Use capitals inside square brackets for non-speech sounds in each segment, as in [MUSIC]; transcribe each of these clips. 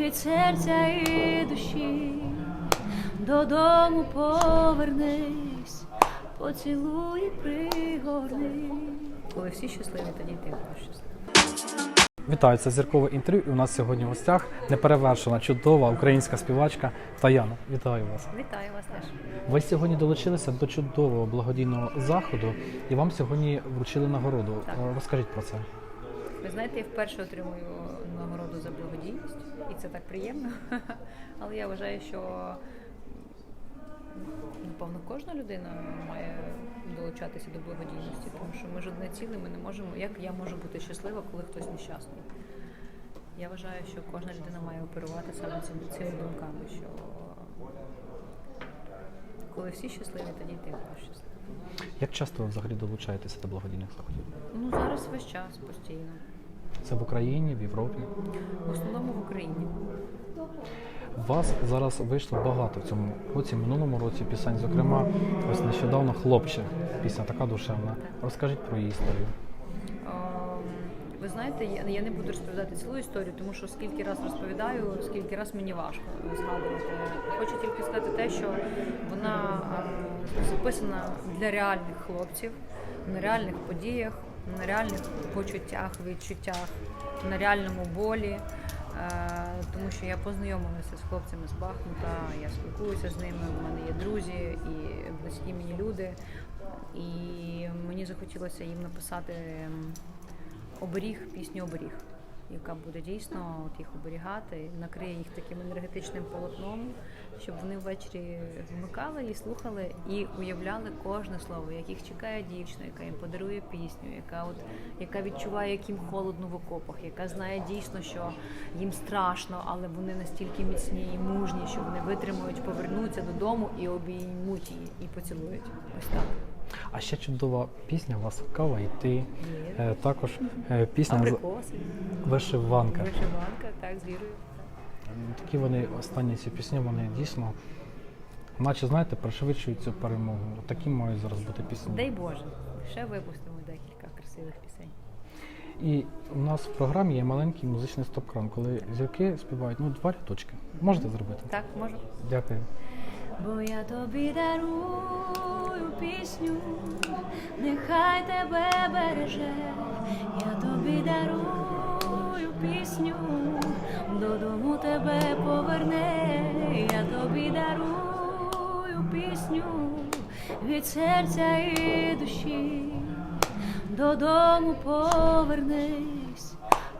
від серця і душі, додому повернись, поцілуй пригорни. Коли всі щасливі, тоді ти будеш щасливий. Вітаю, це зіркове інтерв'ю. І у нас сьогодні в гостях неперевершена, чудова українська співачка Таяна. Вітаю вас. Вітаю вас теж. Ви сьогодні долучилися до чудового благодійного заходу, і вам сьогодні вручили нагороду. Так. Розкажіть про це. Ви знаєте, я вперше отримую нагороду за благодійність, і це так приємно. [LAUGHS] Але я вважаю, що напевно кожна людина має долучатися до благодійності, тому що ми ж одне ціле, ми не можемо. Як я можу бути щаслива, коли хтось нещасний? Я вважаю, що кожна людина має оперувати саме цими, цими думками, що коли всі щасливі, тоді ти будеш щасливий. Як часто ви взагалі долучаєтеся до благодійних заходів? Ну зараз весь час постійно. Це в Україні, в Європі. В основному в Україні. Вас зараз вийшло багато в цьому році, минулому році пісень. Зокрема, ось нещодавно хлопче. Пісня така душевна. Розкажіть про її історію. Ем, знаєте, я, не буду розповідати цілу історію, тому що скільки раз розповідаю, скільки раз мені важко згадувати. Хочу тільки сказати те, що вона е, записана для реальних хлопців, на реальних подіях, на реальних почуттях, відчуттях, на реальному болі. Е, Тому що я познайомилася з хлопцями з Бахмута, я спілкуюся з ними, в мене є друзі і близькі мені люди. І мені захотілося їм написати ем, оберіг, пісню оберіг, яка буде дійсно от їх оберігати, накриє їх таким енергетичним полотном, щоб вони ввечері вмикали і слухали і уявляли кожне слово, як їх чекає дівчина, яка їм подарує пісню, яка от яка відчуває, як їм холодно в окопах, яка знає дійсно, що їм страшно, але вони настільки міцні і мужні, що вони витримують, повернуться додому і обіймуть її і поцілують. Ось так. А ще чудова пісня у вас кава і ти. Е, Також е, пісня з- Абрикоси, вишиванка. вишиванка, так, з вірою. Такі вони останні ці пісні, вони дійсно, наче знаєте, пришвидшують цю перемогу. Такі мають зараз бути пісні. Дай Боже, ще випустимо декілька красивих пісень. І у нас в програмі є маленький музичний стоп-кран, коли зірки співають ну, два рядочки. Можете зробити? Так, можу. Дякую. Бо я тобі дарую пісню, нехай тебе береже, я тобі дарую пісню, додому тебе поверне, я тобі дарую пісню. Від серця і душі, додому повернись,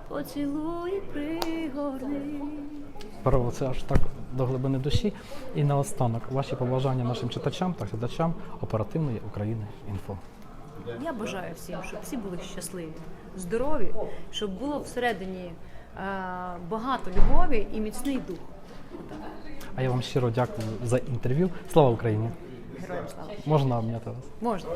поцілуй пригорни. Право, це аж так до глибини душі. І наостанок ваші побажання нашим читачам та глядачам оперативної України інфо. Я бажаю всім, щоб всі були щасливі, здорові, щоб було всередині е, багато любові і міцний дух. А я вам щиро дякую за інтерв'ю. Слава Україні! Героям слава. Можна обняти вас. Можна.